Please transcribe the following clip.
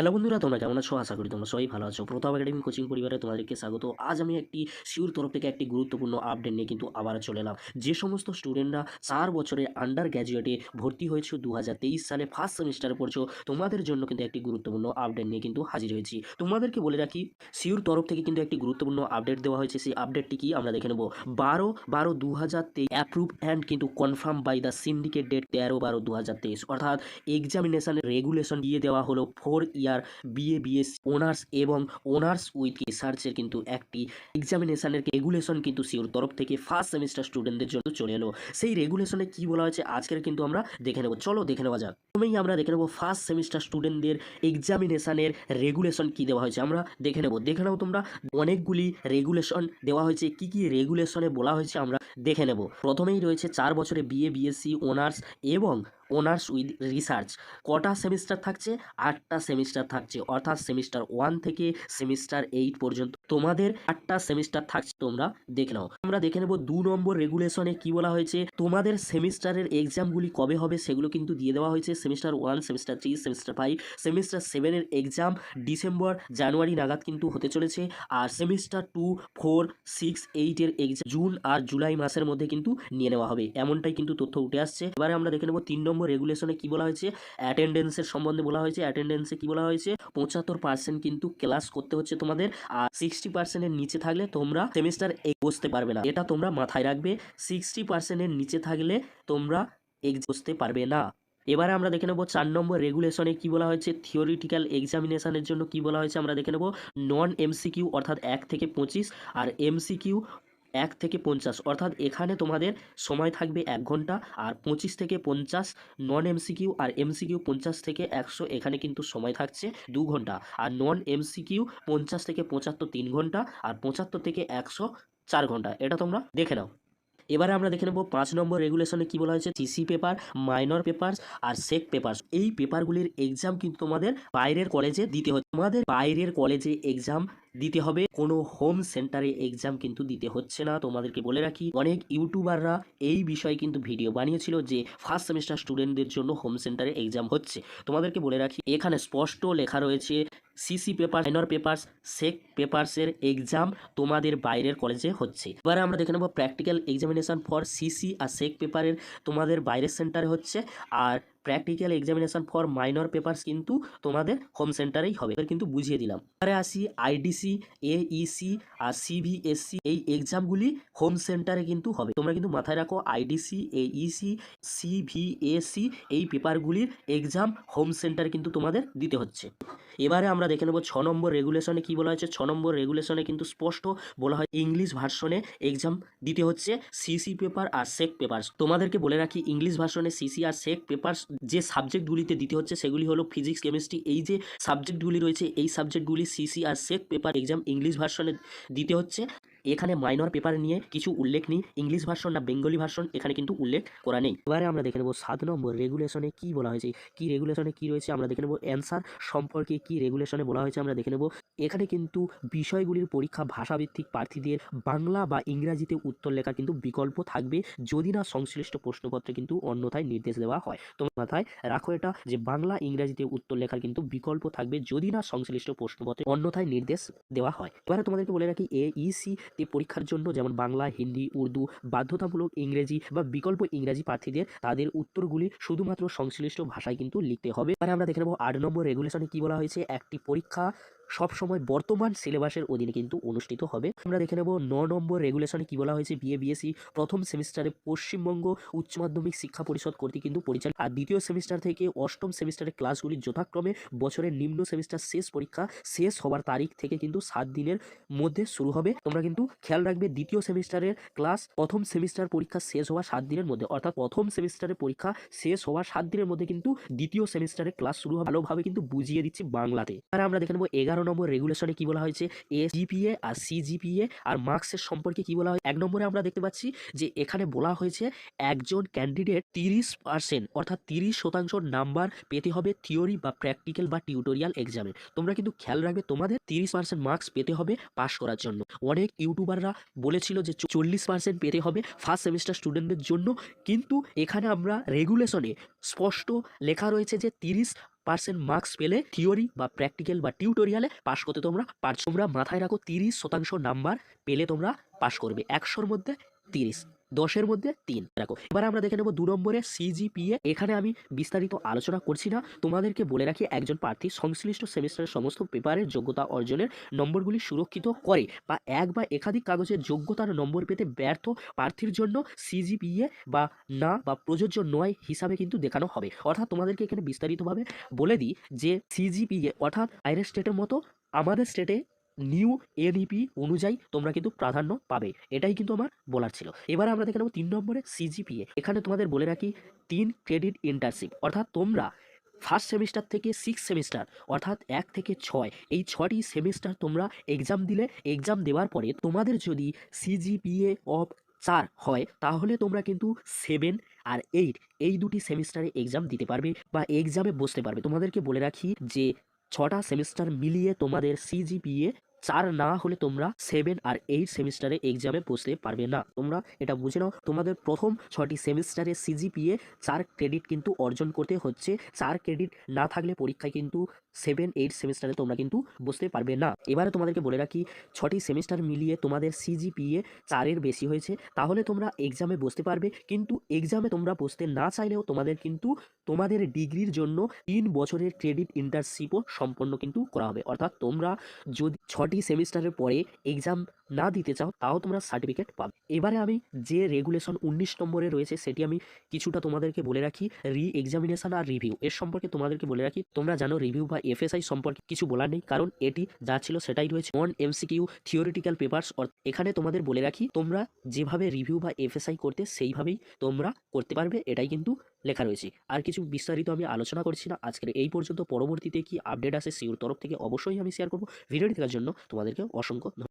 Hello বন্ধুরা, তোমরা কেমন আছো? আশা করি তোমরা সবাই ভালো আছো। প্রতাপ একাডেমি কোচিং পরিবারে তোমাদেরকে স্বাগত। আজ আমি একটি শিউর তরফ থেকে একটি গুরুত্বপূর্ণ আপডেট নিয়ে কিন্তু আবার চলে এলাম। যে সমস্ত স্টুডেন্টরা চার বছরের আন্ডার গ্র্যাজুয়েটে ভর্তি হয়েছে দু সালে ফার্স্ট সেমিস্টারে পড়ছো, তোমাদের জন্য কিন্তু একটি গুরুত্বপূর্ণ আপডেট নিয়ে কিন্তু হাজির হয়েছি। তোমাদেরকে বলে রাখি, শিউর তরফ থেকে কিন্তু একটি গুরুত্বপূর্ণ আপডেট দেওয়া হয়েছে। সেই আপডেটটি কি? আমরা দেখে নেব। বারো বারো দু হাজার তেইশ অ্যাপ্রুভ অ্যান্ড কিন্তু confirm by the syndicate date তেরো বারো দু হাজার তেইশ। অর্থাৎ এক্সামিনেশনের রেগুলেশন দিয়ে দেওয়া হলো। Four year BA BS honours এবং অনার্স উইথ রিসার্চের কিন্তু একটি এক্সামিনেশনের রেগুলেশন কিন্তু সিওর তরফ থেকে ফার্স্ট সেমিস্টার স্টুডেন্টদের জন্য চলে এলো। সেই রেগুলেশনে কি বলা হয়েছে? আজকের কিন্তু আমরা দেখে নেব। চলো দেখে নেওয়া যাক। প্রথমেই আমরা দেখে নেব ফার্স্ট সেমিস্টার স্টুডেন্টদের এক্সামিনেশনের রেগুলেশন কি দেওয়া হয়েছে। আমরা দেখে নেব। দেখে নাও তোমরা। অনেকগুলি রেগুলেশন দেওয়া হয়েছে। কি কি রেগুলেশনে বলা হয়েছে আমরা দেখে নেব। প্রথমেই রয়েছে চার বছরে বিএ বিএসসি অনার্স এবং অনার্স উইথ রিসার্চ। কটা সেমিস্টার থাকছে? আটটা সেমিস্টার থাকছে। অর্থাৎ সেমিস্টার ওয়ান থেকে সেমিস্টার এইট পর্যন্ত তোমাদের আটটা সেমিস্টার থাকছে তোমরা দেখে নাও। আমরা দেখে নেব দু নম্বর রেগুলেশনে কি বলা হয়েছে। তোমাদের সেমিস্টারের এক্সামগুলি কবে হবে সেগুলো কিন্তু দিয়ে দেওয়া হয়েছে। Semester one, semester three, semester five, semester সেভেনের এক্সাম ডিসেম্বর, জানুয়ারি নাগাদ কিন্তু হতে চলেছে। আর সেমিস্টার টু, ফোর, সিক্স, এইটের এক্সাম জুন আর জুলাই মাসের মধ্যে কিন্তু নিয়ে নেওয়া হবে। এমনটাই কিন্তু তথ্য উঠে আসছে। এবারে আমরা দেখে নেব তিন নম্বর রেগুলেশনে কি বলা হয়েছে। অ্যাটেন্ডেন্সের সম্বন্ধে বলা হয়েছে। অ্যাটেন্ডেন্সে কি বলা হয়েছে? পঁচাত্তর পার্সেন্ট কিন্তু ক্লাস করতে হচ্ছে তোমাদের। আর সিক্সটি পার্সেন্টের নিচে থাকলে তোমরা সেমিস্টার বসতে পারবে না। এটা তোমরা মাথায় রাখবে সিক্সটি পার্সেন্টের নিচে থাকলে তোমরা বসতে পারবে না। এবারে আমরা দেখে নেব চার নম্বর রেগুলেশনে কি বলা হয়েছে থিওরিটিক্যাল এক্সামিনেশনের জন্য কি বলা হয়েছে, আমরা দেখে নেব। নন এমসিকিউ অর্থাৎ এক থেকে পঁচিশ, আর এমসিকিউ এক থেকে পঞ্চাশ, অর্থাৎ এখানে তোমাদের সময় থাকবে এক ঘণ্টা, আর পঁচিশ থেকে পঞ্চাশ নন এমসিকিউ আর এমসিকিউ পঞ্চাশ থেকে একশো, এখানে কিন্তু সময় থাকছে দু ঘণ্টা, আর নন এমসিকিউ পঞ্চাশ থেকে পঁচাত্তর তিন ঘণ্টা, আর পঁচাত্তর থেকে একশো চার ঘণ্টা, এটা তোমরা দেখে নাও। এবারে আমরা দেখে নেব পাঁচ নম্বর রেগুলেশনে কি বলা হয়েছে সিসি পেপার মাইনর পেপার আর সেক পেপার এই পেপারগুলির এক্সাম কিন্তু তোমাদের বাইরের কলেজে দিতে হচ্ছে। তোমাদের বাইরের কলেজে এক্সাম দিতে হবে। কোনো হোম সেন্টারে এক্সাম কিন্তু দিতে হচ্ছে না। তোমাদেরকে বলে রাখি, অনেক ইউটিউবাররা এই বিষয়ে কিন্তু ভিডিও বানিয়েছিল যে ফার্স্ট সেমিস্টার স্টুডেন্টদের জন্য হোম সেন্টারে এক্সাম হচ্ছে। তোমাদেরকে বলে রাখি, এখানে স্পষ্ট লেখা রয়েছে CC paper minor papers SEC পেপার্সের exam তোমাদের বাইরের কলেজে হচ্ছে। এবারে আমরা দেখে নেব প্র্যাকটিক্যাল এক্সামিনেশন ফর সিসি আর সেক পেপারের তোমাদের বাইরের সেন্টারে হচ্ছে। আর practical examination for minor papers কিন্তু তোমাদের হোম সেন্টারেই হবে। কিন্তু বুঝিয়ে দিলাম। এবারে আসি আইডিসি এইসি আর সিভিএসসি এই এক্সামগুলি হোম সেন্টারে কিন্তু হবে। তোমরা কিন্তু মাথায় রাখো আইডিসি এইসি সিভিএসি এই পেপারগুলির এক্সাম হোম সেন্টারে কিন্তু তোমাদের দিতে হচ্ছে। এবারে আমরা দেখে নেব ছ নম্বর রেগুলেশনে কি বলা হয়েছে। ছ নম্বর রেগুলেশনে কিন্তু স্পষ্ট বলা হয় ইংলিশ ভার্সনে এক্সাম দিতে হচ্ছে সিসি পেপার আর সেক পেপার তোমাদেরকে বলে রাখি ইংলিশ ভার্সনে সিসি আর সেক পেপার যে সাবজেক্টগুলিতে দিতে হচ্ছে সেগুলি হলো ফিজিক্স কেমিস্ট্রি এই যে সাবজেক্টগুলি রয়েছে, এই সাবজেক্টগুলি সিসি আর সেক পেপার এক্সাম ইংলিশ ভার্সনে দিতে হচ্ছে। এখানে মাইনর পেপার নিয়ে কিছু উল্লেখ নেই ইংলিশ ভার্সন না বেঙ্গলি ভার্সন এখানে কিন্তু উল্লেখ করা নেই। এবারে আমরা দেখে নেব সাত নম্বর রেগুলেশনে কি বলা হয়েছে, কি রেগুলেশনে কি রয়েছে আমরা দেখে নেব অ্যান্সার সম্পর্কে কি রেগুলেশনে বলা হয়েছে আমরা দেখে নেব। এখানে কিন্তু বিষয়গুলির পরীক্ষা ভাষাভিত্তিক প্রার্থীদের বাংলা বা ইংরাজিতে উত্তর লেখার কিন্তু বিকল্প থাকবে, যদি না সংশ্লিষ্ট প্রশ্নপত্রে কিন্তু অন্যথায় নির্দেশ দেওয়া হয়। তোমার মাথায় রাখো এটা যে বাংলা, ইংরাজিতে উত্তর লেখার কিন্তু বিকল্প থাকবে, যদি না সংশ্লিষ্ট প্রশ্নপত্রে অন্যথায় নির্দেশ দেওয়া হয়। এবারে তোমাদেরকে বলে রাখি এ ইসি তে পরীক্ষার জন্য যেমন বাংলা, হিন্দি, উর্দু, বাধ্যতামূলক ইংরেজি বা বিকল্প ইংরেজি প্রার্থীদের তাদের উত্তরগুলি শুধুমাত্র সংশ্লিষ্ট ভাষায় কিন্তু লিখতে হবে। এবারে আমরা দেখে নেব আট নম্বর রেগুলেশনে কি বলা হয়েছে? একটি পরীক্ষা সবসময় বর্তমান সিলেবাসের অধীনে কিন্তু অনুষ্ঠিত হবে। আমরা দেখে নেব ন নম্বর রেগুলেশনে কি বলা হয়েছে বিএ বিএসসি প্রথম সেমিস্টারে পশ্চিমবঙ্গ উচ্চ মাধ্যমিক শিক্ষা পরিষদ কর্তৃক কিন্তু পরিচালিত আর দ্বিতীয় সেমিস্টার থেকে অষ্টম সেমিস্টারের ক্লাসগুলি যথাক্রমে বছরের নিম্ন সেমিস্টার শেষ পরীক্ষা শেষ হওয়ার তারিখ থেকে কিন্তু সাত দিনের মধ্যে শুরু হবে। তোমরা কিন্তু খেয়াল রাখবে, দ্বিতীয় সেমিস্টারের ক্লাস প্রথম সেমিস্টার পরীক্ষা শেষ হওয়ার সাত দিনের মধ্যে, অর্থাৎ প্রথম সেমিস্টারের পরীক্ষা শেষ হওয়ার সাত দিনের মধ্যে কিন্তু দ্বিতীয় সেমিস্টারের ক্লাস শুরু হবে। ভালোভাবে কিন্তু বুঝিয়ে দিচ্ছি বাংলাতে। আর আমরা দেখে নেব এগারো নম্বর রেগুলেশনে কি বলা হয়েছে? এ জিপিএ আর সি জিপিএ আর মার্কসের সম্পর্কে কি বলা হয়? এক নম্বরে আমরা দেখতে পাচ্ছি যে এখানে বলা হয়েছে একজন ক্যান্ডিডেট তিরিশ পার্সেন্ট অর্থাৎ তিরিশ শতাংশ নাম্বার পেতে হবে থিওরি বা প্র্যাকটিক্যাল বা টিউটোরিয়াল এক্সামে তোমরা কিন্তু খেয়াল রাখবে, তোমাদের তিরিশ পার্সেন্ট মার্কস পেতে হবে পাশ করার জন্য। অনেক ইউটিউবাররা বলেছিল যে চল্লিশ পার্সেন্ট পেতে হবে ফার্স্ট সেমিস্টার স্টুডেন্টদের জন্য, কিন্তু এখানে আমরা রেগুলেশনে স্পষ্ট লেখা রয়েছে যে তিরিশ পার্সেন্ট মার্কস পেলে থিওরি বা প্র্যাকটিক্যাল বা টিউটোরিয়ালে পাশ করতে তোমরা পারছ। তোমরা মাথায় রাখো তিরিশ শতাংশ নাম্বার পেলে তোমরা পাশ করবে। একশোর মধ্যে তিরিশ। দশের মধ্যে তিন। দেখো, এবার আমরা দেখে নেব দু নম্বরে সিজিপিএ। এখানে আমি বিস্তারিত আলোচনা করছি না। তোমাদেরকে বলে রাখি, একজন প্রার্থী সংশ্লিষ্ট সেমিস্টারের সমস্ত পেপারের যোগ্যতা অর্জনের নম্বরগুলি সুরক্ষিত করে বা এক বা একাধিক কাগজের যোগ্যতার নম্বর পেতে ব্যর্থ প্রার্থীর জন্য সিজিপিএ বা না বা প্রযোজ্য নয় হিসাবে কিন্তু দেখানো হবে। অর্থাৎ তোমাদেরকে এখানে বিস্তারিতভাবে বলে দিই যে সিজিপিএ অর্থাৎ আইরের স্টেটের মতো আমাদের স্টেটে নিউ এনইপি অনুযায়ী তোমরা কিন্তু প্রাধান্য পাবে। এটাই কিন্তু আমার বলার ছিল। এবার আমরা দেখে নেব তিন নম্বরে সিজিপিএ এখানে তোমাদের বলে রাখি, তিন ক্রেডিট ইন্টার্নশিপ অর্থাৎ তোমরা ফার্স্ট সেমিস্টার থেকে সিক্স সেমিস্টার অর্থাৎ এক থেকে ছয়, এই ছটি সেমিস্টার তোমরা এক্সাম দিলে এক্সাম দেওয়ার পরে তোমাদের যদি সিজিপিএ অফ চার হয়, তাহলে তোমরা কিন্তু সেভেন আর এইট এই দুটি সেমিস্টারে এক্সাম দিতে পারবে বা এক্সামে বসতে পারবে। তোমাদেরকে বলে রাখি যে, ছটা সেমিস্টার মিলিয়ে তোমাদের সিজিপিএ চার না হলে তোমরা সেভেন আর এইট সেমিস্টারে এক্সামে বসতে পারবে না। তোমরা এটা বুঝে নাও, তোমাদের প্রথম ছটি সেমিস্টারে সিজিপিএ চার ক্রেডিট কিন্তু অর্জন করতে হচ্ছে। চার ক্রেডিট না থাকলে পরীক্ষায় কিন্তু সেভেন, এইট সেমিস্টারে তোমরা কিন্তু বসতে পারবে না। এবারে তোমাদেরকে বলে রাখি, ছটি সেমিস্টার মিলিয়ে তোমাদের সিজিপিএ চারের বেশি হয়েছে। তাহলে তোমরা এক্সামে বসতে পারবে, কিন্তু এক্সামে তোমরা বসতে না চাইলেও তোমাদের কিন্তু তোমাদের ডিগ্রির জন্য তিন বছরের ক্রেডিট ইন্টার্নশিপও সম্পন্ন কিন্তু করা হবে। অর্থাৎ তোমরা যদি ছটি সেমিস্টারের পরে এক্সাম না দিতে চাও, তাও তোমরা সার্টিফিকেট পাবে। এবারে আমি যে রেগুলেশন উনিশ নম্বরে রয়েছে, সেটি আমি কিছুটা তোমাদেরকে বলে রাখি। রি এক্সামিনেশন আর রিভিউ এর সম্পর্কে তোমাদেরকে বলে রাখি। তোমরা জানো রিভিউ বা এফএসআই সম্পর্কে কিছু বলার নেই, কারণ এটি যা ছিল সেটাই রয়েছে। অন এমসিকিউ থিওরিটিক্যাল পেপার্স এখানে তোমাদের বলে রাখি, তোমরা যেভাবে রিভিউ বা এফএসআই করতে, সেইভাবেই তোমরা করতে পারবে, এটাই কিন্তু লেখা রয়েছে। আর কিছু বিস্তারিত আমি আলোচনা করছি না আজকের এই পর্যন্ত। পরবর্তীতে কি আপডেট আসে সিউর তরফ থেকে অবশ্যই আমি শেয়ার করব। ভিডিওটি দেখার জন্য তোমাদেরকে অসংখ্য।